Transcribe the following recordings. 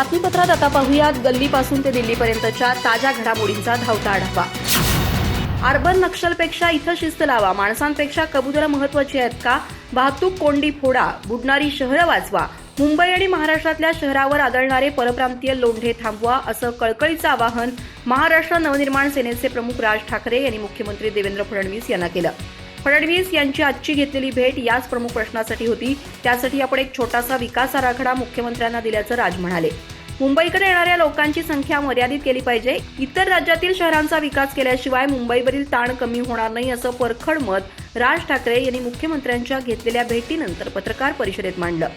बातमीपत्रात आता पाहूयात. गल्लीपासून ते दिल्लीपर्यंतच्या ताज्या घडामोडींचा धावता आढावा. अर्बन नक्षलपेक्षा इथं शिस्त लावा. माणसांपेक्षा कबुतरं महत्वाची आहेत का? वाहतूक कोंडी फोडा. बुडणारी शहरं वाचवा. मुंबई आणि महाराष्ट्रातल्या शहरावर आदळणारे परप्रांतीय लोंढे थांबवा असं कळकळीचं आवाहन महाराष्ट्र नवनिर्माण सेनेचे प्रमुख राज ठाकरे यांनी मुख्यमंत्री देवेंद्र फडणवीस यांना केलं. फडणवीस यांची आजची घेतलेली भेट याच प्रमुख प्रश्नासाठी होती. त्यासाठी आपण एक छोटासा विकास आराखडा मुख्यमंत्र्यांना दिल्याचं राज म्हणाले. मुंबईकडे येणाऱ्या लोकांची संख्या मर्यादित केली पाहिजे. इतर राज्यातील शहरांचा विकास केल्याशिवाय मुंबईवरील ताण कमी होणार नाही असं परखड मत राज ठाकरे यांनी मुख्यमंत्र्यांच्या घेतलेल्या भेटीनंतर पत्रकार परिषदेत मांडलं.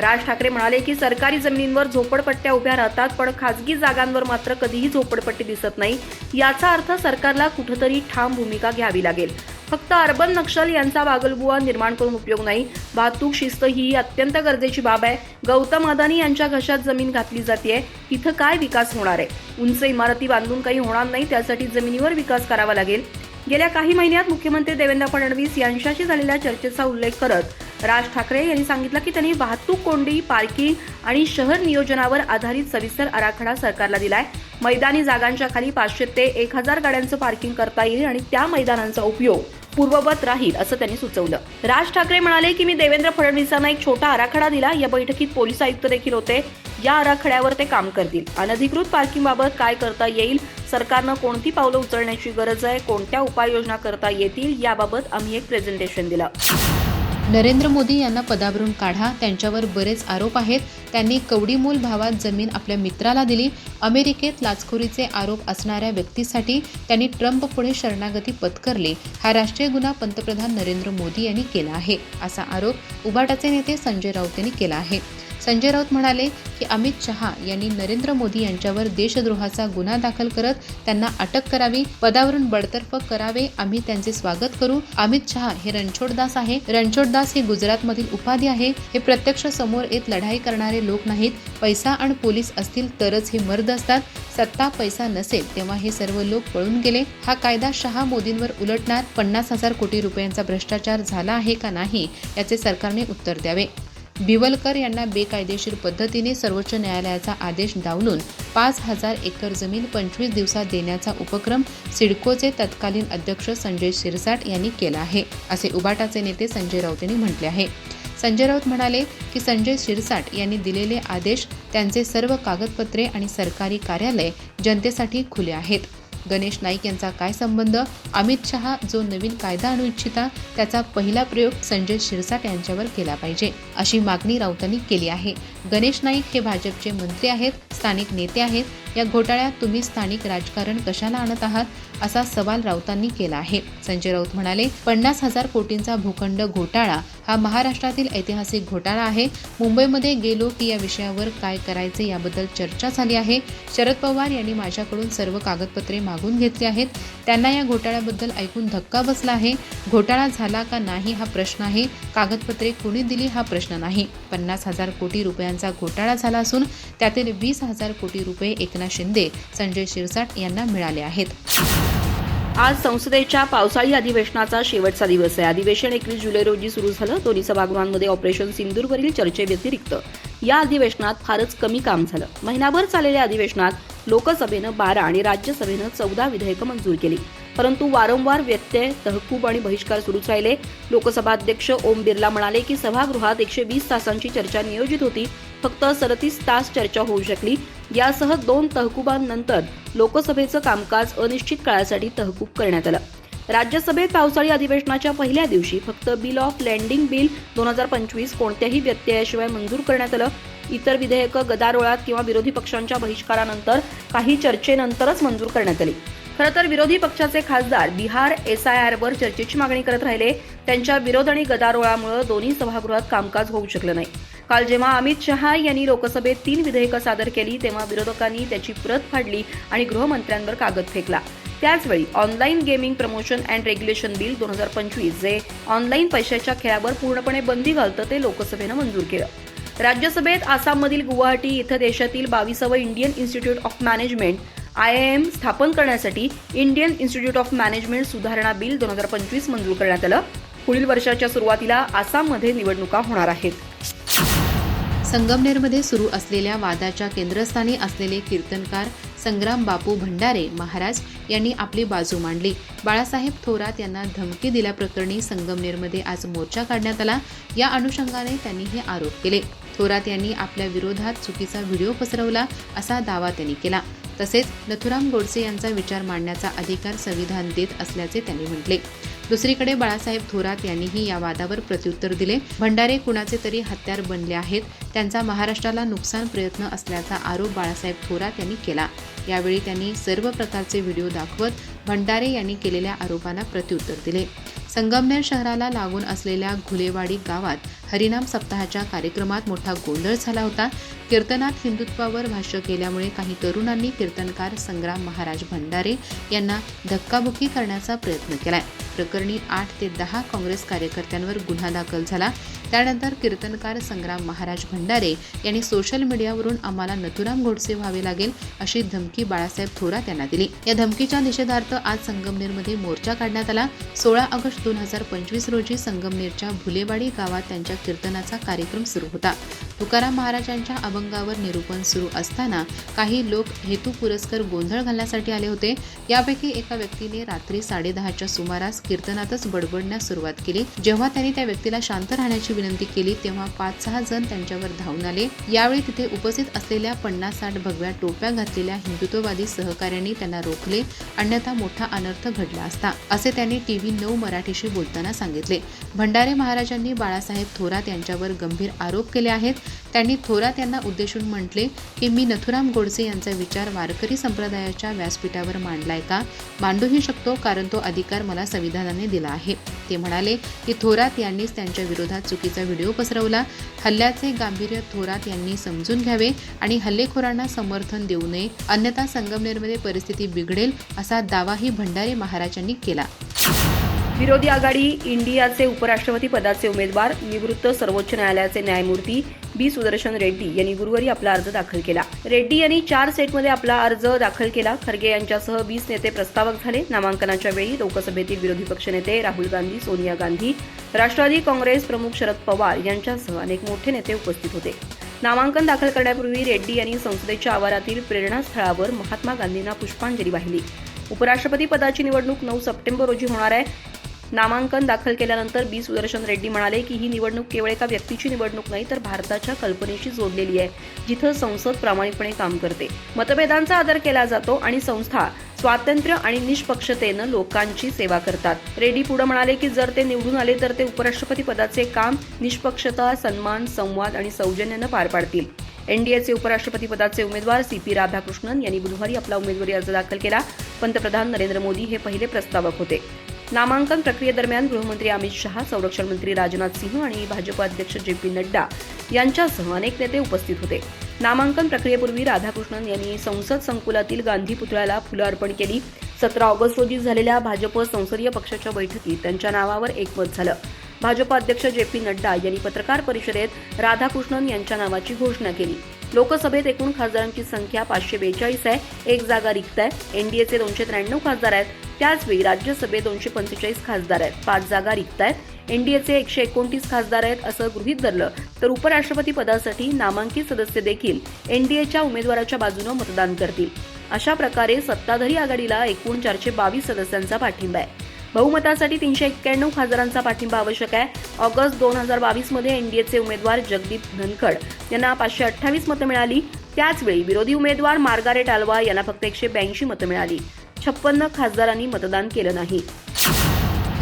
राज ठाकरे म्हणाले की सरकारी जमिनींवर झोपडपट्ट्या उभ्या राहतात पण खासगी जागांवर मात्र कधीही झोपडपट्टी दिसत नाही. याचा अर्थ सरकारला कुठंतरी ठाम भूमिका घ्यावी लागेल. फक्त अर्बन नक्षल यांचा बागलबुवा निर्माण करून उपयोग नाही. वाहतूक शिस्त ही अत्यंत गरजेची बाब आहे. गौतम अदानी यांच्या घशात जमीन घातली जाते तिथं काय विकास होणार आहे? उंच इमारती बांधून काही होणार नाही त्यासाठी जमिनीवर विकास करावा लागेल. गेल्या काही महिन्यात मुख्यमंत्री देवेंद्र फडणवीस यांच्याशी झालेल्या चर्चेचा उल्लेख करत राज ठाकरे यांनी सांगितलं की त्यांनी वाहतूक कोंडी पार्किंग आणि शहर नियोजनावर आधारित सविस्तर आराखडा सरकारला दिलाय. मैदानी जागांच्या खाली पाचशे ते एक हजार गाड्यांचं पार्किंग करता येईल आणि त्या मैदानांचा उपयोग पूर्ववत राहील असं त्यांनी सुचवलं. राज ठाकरे म्हणाले की मी देवेंद्र फडणवीसांना एक छोटा आराखडा दिला. या बैठकीत पोलीस आयुक्त देखील होते. या आराखड्यावर ते काम करतील. अनधिकृत पार्किंगबाबत काय करता येईल? सरकारनं कोणती पावलं उचलण्याची गरज आहे? कोणत्या उपाययोजना करता येतील? याबाबत आम्ही एक प्रेझेंटेशन दिलं. नरेंद्र मोदी यांना पदावरून काढा. त्यांच्यावर बरेच आरोप आहेत. त्यांनी कवडीमोल भावात जमीन आपल्या मित्राला दिली. अमेरिकेत लाचखोरीचे आरोप असणाऱ्या व्यक्तीसाठी त्यांनी ट्रम्प पुढे शरणागती पत्करली. हा राष्ट्रीय गुन्हा पंतप्रधान नरेंद्र मोदी यांनी केला आहे असा आरोप उबाटाचे नेते संजय राऊत यांनी केला आहे. संजय राऊत म्हणाले की अमित शहा यांनी नरेंद्र मोदी यांच्यावर देशद्रोहाचा गुन्हा दाखल करत त्यांना अटक करावी पदावरून बडतर्फ करावे आम्ही त्यांचे स्वागत करू. अमित शहा हे रणछोडदास आहे. रणछोडदास हे गुजरातमधील उपाधी आहे. हे प्रत्यक्ष समोर येत लढाई करणारे लोक नाहीत. पैसा आणि पोलीस असतील तरच हे मर्द असतात. सत्ता पैसा नसेल तेव्हा हे सर्व लोक पळून गेले. हा कायदा शहा मोदींवर उलटणार. पन्नास हजार कोटी रुपयांचा भ्रष्टाचार झाला आहे का नाही याचे सरकारने उत्तर द्यावे. बिवलकर यांना बेकायदेशीर पद्धतीने सर्वोच्च न्यायालयाचा आदेश डावलून पाच हजार एकर जमीन पंचवीस दिवसात देण्याचा उपक्रम सिडकोचे तत्कालीन अध्यक्ष संजय शिरसाट यांनी केला आहे असे उबाटाचे नेते संजय राऊत यांनी म्हटले आहे. संजय राऊत म्हणाले की संजय शिरसाट यांनी दिलेले आदेश त्यांचे सर्व कागदपत्रे आणि सरकारी कार्यालय जनतेसाठी खुले आहेत. गणेश नाईक यांचा काय संबंध? अमित शहा जो नवीन कायदा आणू इच्छिता त्याचा पहिला प्रयोग संजय शिरसाट यांच्यावर केला पाहिजे अशी मागणी राऊतांनी केली आहे. गणेश नाईक हे भाजपचे मंत्री आहेत स्थानिक नेते आहेत. या घोटाळ्यात तुम्ही स्थानिक राजकारण कशाला आणत आहात? असा सवाल राऊतांनी केला आहे. संजय राऊत म्हणाले पन्नास हजार कोटींचा भूखंड घोटाळा हा महाराष्ट्रातील ऐतिहासिक घोटाळा आहे. मुंबईमध्ये गेलो की या विषयावर काय करायचे याबद्दल चर्चा झाली आहे. शरद पवार यांनी माझ्याकडून सर्व कागदपत्रे मागून घेतली आहेत. त्यांना या घोटाळ्याबद्दल ऐकून धक्का बसला आहे. घोटाळा झाला का नाही हा प्रश्न आहे. कागदपत्रे कुणी दिली हा प्रश्न नाही. पन्नास हजार कोटी रुपयांचा घोटाळा झाला असून त्यातील वीस हजार कोटी रुपये एकनाथ शिंदे संजय शिरसाट यांना मिळाले आहेत. आज संसदेच्या पावसाळी अधिवेशनाचा शेवटचा दिवस आहे. अधिवेशन एकवीस जुलै रोजी सुरू झालं. दोन्ही सभागृहांमध्ये ऑपरेशन सिंदूरवरील चर्चेव्यतिरिक्त या अधिवेशनात फारच कमी काम झालं. महिनाभर चाललेल्या अधिवेशनात लोकसभेनं बारा आणि राज्यसभेनं चौदा विधेयकं मंजूर केली. परंतु वारंवार व्यत्यय तहकूब आणि बहिष्कार सुरूच राहिले. लोकसभा अध्यक्ष ओम बिर्ला म्हणाले की सभागृहात एकशे वीस तासांची चर्चा नियोजित होती. फक्त सदतीस तास चर्चा होऊ शकली. यासह दोन तहकुबांनंतर लोकसभेचं कामकाज अनिश्चित काळासाठी तहकूब करण्यात आलं. राज्यसभेत पावसाळी अधिवेशनाच्या पहिल्या दिवशी फक्त बिल ऑफ लँडिंग बिल दोन हजार पंचवीस कोणत्याही व्यत्ययाशिवाय मंजूर करण्यात आलं. इतर विधेयकं गदारोळात किंवा विरोधी पक्षांच्या बहिष्कारानंतर काही चर्चेनंतरच मंजूर करण्यात आली. खरं तर विरोधी पक्षाचे खासदार बिहार एसआयआरवर चर्चेची मागणी करत राहिले. त्यांच्या विरोध आणि गदारोळामुळे दोन्ही सभागृहात कामकाज होऊ शकलं नाही. काल जेव्हा अमित शहा यांनी लोकसभेत तीन विधेयकं सादर केली तेव्हा विरोधकांनी त्याची प्रत फाडली आणि गृहमंत्र्यांवर कागद फेकला. त्याचवेळी online gaming promotion and regulation bill दोन हजार पंचवीस जे ऑनलाईन पैशाच्या खेळावर पूर्णपणे बंदी घालतं ते लोकसभेनं मंजूर केलं. राज्यसभेत आसाममधील गुवाहाटी इथं देशातील बावीसावं Indian Institute of Management I I M स्थापन करण्यासाठी इंडियन इन्स्टिट्यूट ऑफ मॅनेजमेंट सुधारणा बिल दोन हजार पंचवीस मंजूर करण्यात आलं. पुढील वर्षाच्या सुरुवातीला आसाममध्ये निवडणुका होणार आहेत. संगमनेरमध्ये सुरू असलेल्या वादाच्या केंद्रस्थानी असलेले कीर्तनकार संग्राम बापू भंडारे महाराज यांनी आपली बाजू मांडली. बाळासाहेब थोरात यांना धमकी दिल्याप्रकरणी संगमनेरमध्ये आज मोर्चा काढण्यात आला. या अनुषंगाने त्यांनी हे आरोप केले. थोरात यांनी आपल्या विरोधात चुकीचा व्हिडिओ पसरवला असा दावा त्यांनी केला. तसेच नथुराम गोडसे यांचा विचार मांडण्याचा अधिकार संविधान देत असल्याचे त्यांनी म्हटले. दुसरीकडे बाळासाहेब थोरात यांनीही या वादावर प्रत्युत्तर दिले. भंडारे कुणाचे तरी हत्यार बनले आहेत. त्यांचा महाराष्ट्राला नुकसान प्रयत्न असल्याचा आरोप बाळासाहेब थोरात यांनी केला. यावेळी त्यांनी सर्व प्रकारचे व्हिडिओ दाखवत भंडारे यांनी केलेल्या आरोपांना प्रत्युत्तर दिले. संगमनेर शहराला लागून असलेल्या घुलेवाडी गावात हरिनाम सप्ताहाच्या कार्यक्रमात मोठा गोंधळ झाला होता. कीर्तनात हिंदुत्वावर भाष्य केल्यामुळे काही तरुणांनी कीर्तनकार संग्राम महाराज भंडारे यांना धक्काबुक्की करण्याचा प्रयत्न केलाय. प्रकरणी आठ ते दहा काँग्रेस कार्यकर्त्यांवर गुन्हा दाखल झाला. त्यानंतर कीर्तनकार संग्राम महाराज भंडारे यांनी सोशल मीडियावरून आम्हाला नथुराम गोडसे व्हावे लागेल अशी धमकी बाळासाहेब थोरात यांना दिली. या धमकीच्या निषेधार्थ आज संगमनेरमध्ये मोर्चा काढण्यात आला. सोळा ऑगस्ट दोन हजार पंचवीस रोजी संगमनेरच्या भुलेवाडी गावात त्यांच्या कीर्तनाचा कार्यक्रम सुरू होता. तुकाराम महाराजांच्या अभंगावर निरूपण सुरू असताना काही लोक हेतू पुरस्कर गोंधळ घालण्यासाठी आले होते. यापैकी एका व्यक्तीने रात्री साडेदहाच्या सुमारास कीर्तनातच बडबडण्यास सुरुवात केली. जेव्हा त्यांनी त्या व्यक्तीला शांत राहण्याची विनंती केली तेव्हा पाच सहा जण त्यांच्यावर धावून आले. यावेळी तिथे उपस्थित असलेल्या पन्नास साठ भगव्या टोप्या घातलेल्या हिंदुत्ववादी सहकाऱ्यांनी त्यांना रोखले. अन्यथा मोठा अनर्थ घडला असता असे त्यांनी टीव्ही नऊ मराठीशी बोलताना सांगितले. भंडारे महाराजांनी बाळासाहेब थोरात थोरात यांच्यावर गंभीर आरोप केले आहेत. त्यांनी थोरात यांना उद्देशून म्हटले की मी नथुराम गोडसे यांचा विचार वारकरी संप्रदायाच्या व्यासपीठावर मांडलाय का? मांडूही शकतो कारण तो अधिकार मला संविधानाने दिला आहे. ते म्हणाले की थोरात यांनीच त्यांच्या विरोधात चुकीचा व्हिडिओ पसरवला. हल्ल्याचे गांभीर्य थोरात यांनी समजून घ्यावे आणि हल्लेखोरांना समर्थन देऊ नये. अन्यथा संगमनेरमध्ये परिस्थिती बिघडेल असा दावाही भंडारे महाराजांनी केला. विरोधी आघाडी इंडियाचे उपराष्ट्रपती पदाचे उमेदवार निवृत्त सर्वोच्च न्यायालयाचे न्यायमूर्ती बी. सुदर्शन रेड्डी यांनी गुरुवारी आपला अर्ज दाखल केला. रेड्डी यांनी चार सेटमध्ये आपला अर्ज दाखल केला. खरगे यांच्यासह वीस नेते प्रस्तावक झाले. नामांकनाच्या वेळी लोकसभेतील विरोधी पक्षनेते राहुल गांधी सोनिया गांधी राष्ट्रवादी काँग्रेस प्रमुख शरद पवार यांच्यासह अनेक मोठे नेते उपस्थित होते. नामांकन दाखल करण्यापूर्वी रेड्डी यांनी संसदेच्या आवारातील प्रेरणास्थळावर महात्मा गांधींना पुष्पांजली वाहिली. उपराष्ट्रपती पदाची निवडणूक नऊ सप्टेंबर रोजी होणार आहे. नामांकन दाखल केल्यानंतर बी. सुदर्शन रेड्डी म्हणाले की ही निवडणूक केवळ एका व्यक्तीची निवडणूक नाही तर भारताच्या कल्पनेशी जोडलेली आहे जिथं संसद प्रामाणिकपणे काम करते. मतभेदांचा आदर केला जातो आणि संस्था स्वातंत्र्य आणि निष्पक्षतेनं लोकांची सेवा करतात. रेड्डी पुढे म्हणाले की जर ते निवडून आले तर ते उपराष्ट्रपती पदाचे काम निष्पक्षता सन्मान संवाद आणि सौजन्यानं पार पाडतील. एनडीएचे उपराष्ट्रपती पदाचे उमेदवार सी पी राधाकृष्णन यांनी बुधवारी आपला उमेदवारी अर्ज दाखल केला. पंतप्रधान नरेंद्र मोदी हे पहिले प्रस्तावक होते. नामांकन प्रक्रियेदरम्यान गृहमंत्री अमित शहा संरक्षण मंत्री राजनाथ सिंह आणि भाजप अध्यक्ष जे पी नड्डा यांच्यासह अनेक नेते उपस्थित होते. नामांकन प्रक्रियेपूर्वी राधाकृष्णन यांनी संसद संकुलातील गांधी पुतळ्याला फुलं अर्पण केली. सतरा ऑगस्ट रोजी झालेल्या भाजप संसदीय पक्षाच्या बैठकीत त्यांच्या नावावर एकमत झालं. भाजप अध्यक्ष जे पी नड्डा यांनी पत्रकार परिषदेत राधाकृष्णन यांच्या नावाची घोषणा केली. लोकसभेत एकूण खासदारांची संख्या पाचशे बेचाळीस आहे. एक जागा रिक्त आहे. एनडीएचे दोनशे त्र्याण्णव खासदार आहेत. त्याचवेळी राज्यसभेत दोनशे पंचेचाळीस खासदार आहेत. पाच जागा रिक्त आहेत. एनडीएचे एकशे एकोणतीस खासदार आहेत असं गृहीत धरलं. तर उपराष्ट्रपती पदासाठी नामांकित सदस्य देखील एनडीएच्या उमेदवाराच्या बाजूनं मतदान करतील. अशा प्रकारे सत्ताधारी आघाडीला एकूण चारशे बावीस सदस्यांचा पाठिंबा आहे. बहुमतासाठी तीनशे एक्क्याण्णव खासदारांचा पाठिंबा आवश्यक आहे. ऑगस्ट दोन हजार बावीसमध्ये एनडीएचे उमेदवार जगदीप धनखड यांना पाचशे अठ्ठावीस मतं मिळाली. त्याचवेळी विरोधी उमेदवार मार्गारेट आल्वा यांना फक्त एकशे ब्याऐंशी मतं मिळाली. छप्पन्न खासदारांनी मतदान केलं नाही.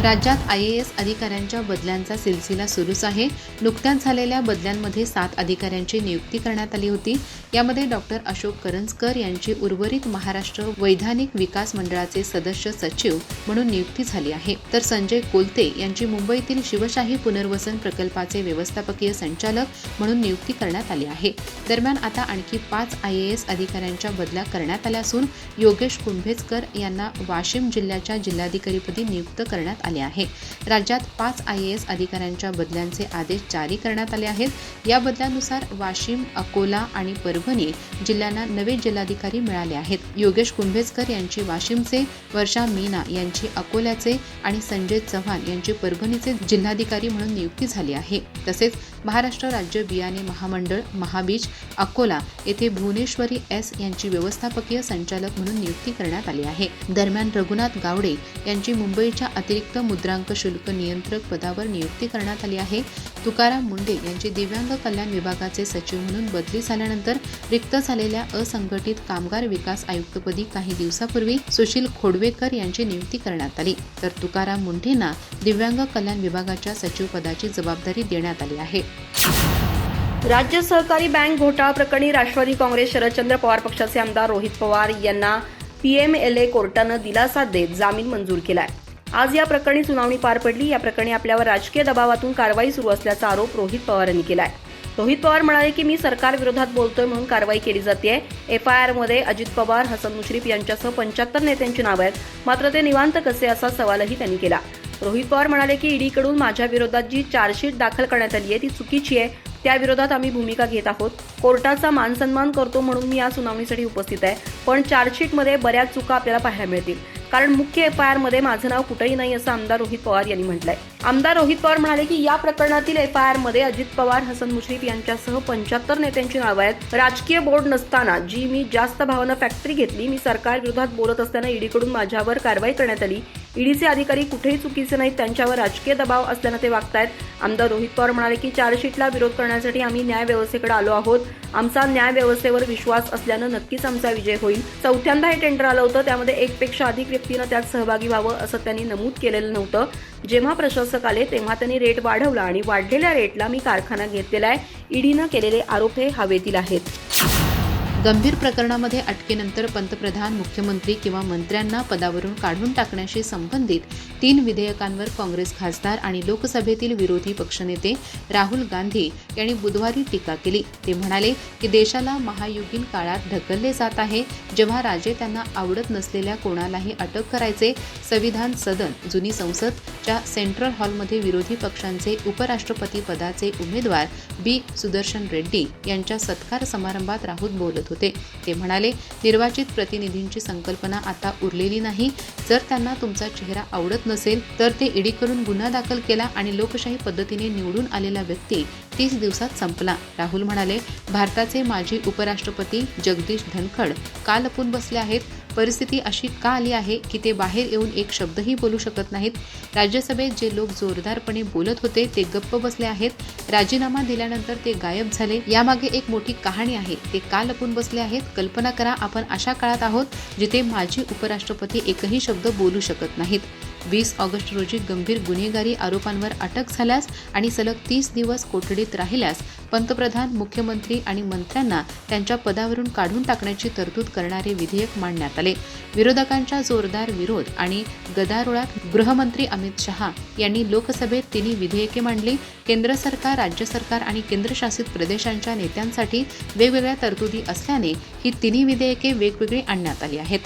राज्यात आय ए एस अधिकाऱ्यांच्या बदल्यांचा सिलसिला सुरूच आहे. नुकत्याच झालेल्या बदल्यांमध्ये सात अधिकाऱ्यांची नियुक्ती करण्यात आली होती. यामध्ये डॉक्टर अशोक करंजकर यांची उर्वरित महाराष्ट्र वैधानिक विकास मंडळाचे सदस्य सचिव म्हणून नियुक्ती झाली आहे. तर संजय कोलते यांची मुंबईतील शिवशाही पुनर्वसन प्रकल्पाचे व्यवस्थापकीय संचालक म्हणून नियुक्ती करण्यात आली आहे. दरम्यान आता आणखी पाच आय ए एस अधिकाऱ्यांच्या बदल्या करण्यात आल्या असून योगेश कुंभेजकर यांना वाशिम जिल्ह्याच्या जिल्हाधिकारीपदी नियुक्त करण्यात आले आहे राज्यात पाच आय ए एस अधिकाऱ्यांच्या बदल्यांचे आदेश जारी करण्यात आले आहेत. या बदल्यानुसार वाशिम अकोला आणि परभणी जिल्ह्यांना नवे जिल्हाधिकारी मिळाले आहेत. योगेश कुंभेजकर यांची वाशिमचे वर्षा मीना यांची अकोल्याचे आणि संजय चव्हाण यांची परभणीचे जिल्हाधिकारी म्हणून नियुक्ती झाली आहे. तसेच महाराष्ट्र राज्य बियाणे महामंडळ महाबीज अकोला येथे भुवनेश्वरी एस यांची व्यवस्थापकीय संचालक म्हणून नियुक्ती करण्यात आली आहे. दरम्यान रघुनाथ गावडे यांची मुंबईच्या अतिरिक्त मुद्रांक शुल्क नियंत्रक पदावर नियुक्ती करण्यात आली आहे. तुकाराम मुंडे यांची दिव्यांग कल्याण विभागाचे सचिव म्हणून बदली झाल्यानंतर रिक्त झालेल्या असंघटित कामगार विकास आयुक्तपदी काही दिवसापूर्वी सुशील खोडवेकर यांची नियुक्ती करण्यात आली. तर तुकाराम मुंढेंना दिव्यांग कल्याण विभागाच्या सचिवपदाची जबाबदारी देण्यात आली आहे. राज्य सहकारी बँक घोटाळा प्रकरणी राष्ट्रवादी काँग्रेस शरदचंद्र पवार पक्षाचे आमदार रोहित पवार यांना पीएमएलए कोर्टानं दिलासा देत जामीन मंजूर केलाय. आज या प्रकरणी सुनावणी पार पडली. या प्रकरणी आपल्यावर राजकीय दबावातून कारवाई सुरू असल्याचा आरोप रोहित पवार यांनी केला आहे रोहित पवार म्हणाले की मी सरकार विरोधात बोलतोय म्हणून कारवाई केली जाते एफ आय आरमध्ये अजित पवार हसन मुश्रीफ यांच्यासह पंच्याहत्तर नेत्यांची नावं आहेत. मात्र ते निवांत कसे असा सवालही त्यांनी केला. रोहित पवार म्हणाले की ईडीकडून माझ्या विरोधात जी चार्जशीट दाखल करण्यात आली आहे ती चुकीची आहे. त्याविरोधात आम्ही भूमिका घेत आहोत. कोर्टाचा मानसन्मान करतो म्हणून मी या सुनावणीसाठी उपस्थित आहे. पण चार्जशीटमध्ये बऱ्याच चुका आपल्याला पाहायला मिळतील. कारण मुख्य एफ आय आरमध्ये माझं नाव कुठेही नाही असं आमदार रोहित पवार यांनी म्हटलंय. आमदार रोहित पवार म्हणाले की या प्रकरणातील एफ आय आरमध्ये अजित पवार हसन मुश्रीफ यांच्यासह पंच्याहत्तर नेत्यांची नावं आहेत. राजकीय बोर्ड नसताना जी मी जास्त भावना फॅक्टरी घेतली मी सरकार विरोधात बोलत असताना ईडीकडून माझ्यावर कारवाई करण्यात आली. ईडीचे अधिकारी कुठेही चुकीचे नाहीत त्यांच्यावर राजकीय दबाव असल्यानं ते वागतायत. आमदार रोहित पवार म्हणाले की चार्जशीटला विरोध करण्यासाठी आम्ही न्याय व्यवस्थेकडे आलो आहोत. आमचा न्याय व्यवस्थेवर विश्वास असल्यानं नक्कीच आमचा विजय होईल. चौथ्यांदा हे टेंडर आलं होतं त्यामध्ये एकपेक्षा अधिक व्यक्तीनं त्यात सहभागी व्हावं असं त्यांनी नमूद केलेलं नव्हतं. जेव्हा प्रशासक आले तेव्हा त्यांनी रेट वाढवला आणि वाढलेल्या रेटला मी कारखाना घेतलेला आहे. ईडीनं केलेले आरोप हे हवेतील आहेत. गंभीर प्रकरणामध्ये अटकेनंतर पंतप्रधान मुख्यमंत्री किंवा मंत्र्यांना पदावरून काढून टाकण्याशी संबंधित तीन विधेयकांवर काँग्रेस खासदार आणि लोकसभेतील विरोधी पक्षनेते राहुल गांधी यांनी बुधवारी टीका केली. ते म्हणाले की देशाला महायुगीन काळात ढकलले जात आहे. जेव्हा राजे त्यांना आवडत नसलेल्या कोणालाही अटक करायचे संविधान सदन जुनी संसदच्या सेंट्रल हॉलमध्ये विरोधी पक्षांचे उपराष्ट्रपती पदाचे उमेदवार बी. सुदर्शन रेड्डी यांच्या सत्कार समारंभात राहुल बोलत होते. ते म्हणाले निर्वाचित प्रतिनिधींची संकल्पना आता उरलेली नाही. जर त्यांना तुमचा चेहरा आवडत नसेल तर ते ईडीकडून गुन्हा दाखल केला आणि लोकशाही पद्धतीने निवडून आलेला व्यक्ती तीस दिवसात संपला. राहुल म्हणाले भारताचे माजी उपराष्ट्रपती जगदीश धनखड का लपून बसले आहेत. परिस्थिती अशी का आली आहे की ते बाहेर येऊन एक शब्दही बोलू शकत नाहीत? राज्यसभेत जे लोक जोरदारपणे बोलत होते ते गप्प बसले आहेत. राजीनामा दिल्यानंतर ते गायब झाले. यामागे एक मोठी कहाणी आहे. ते का लपून बसले आहेत? कल्पना करा आपण अशा काळात आहोत जिथे माजी उपराष्ट्रपती एकही शब्द बोलू शकत नाहीत. वीस ऑगस्ट रोजी गंभीर गुन्हेगारी आरोपांवर अटक झाल्यास आणि सलग तीस दिवस कोठडीत राहिल्यास पंतप्रधान मुख्यमंत्री आणि मंत्र्यांना त्यांच्या पदावरून काढून टाकण्याची तरतूद करणारे विधेयक मांडण्यात आले. विरोधकांच्या जोरदार विरोध आणि गदारोळात गृहमंत्री अमित शहा यांनी लोकसभेत तिन्ही विधेयके मांडली. केंद्र सरकार राज्य सरकार आणि केंद्रशासित प्रदेशांच्या नेत्यांसाठी वेगवेगळ्या तरतुदी असल्याने ही तिन्ही विधेयके वेगवेगळी आणण्यात आली आहेत.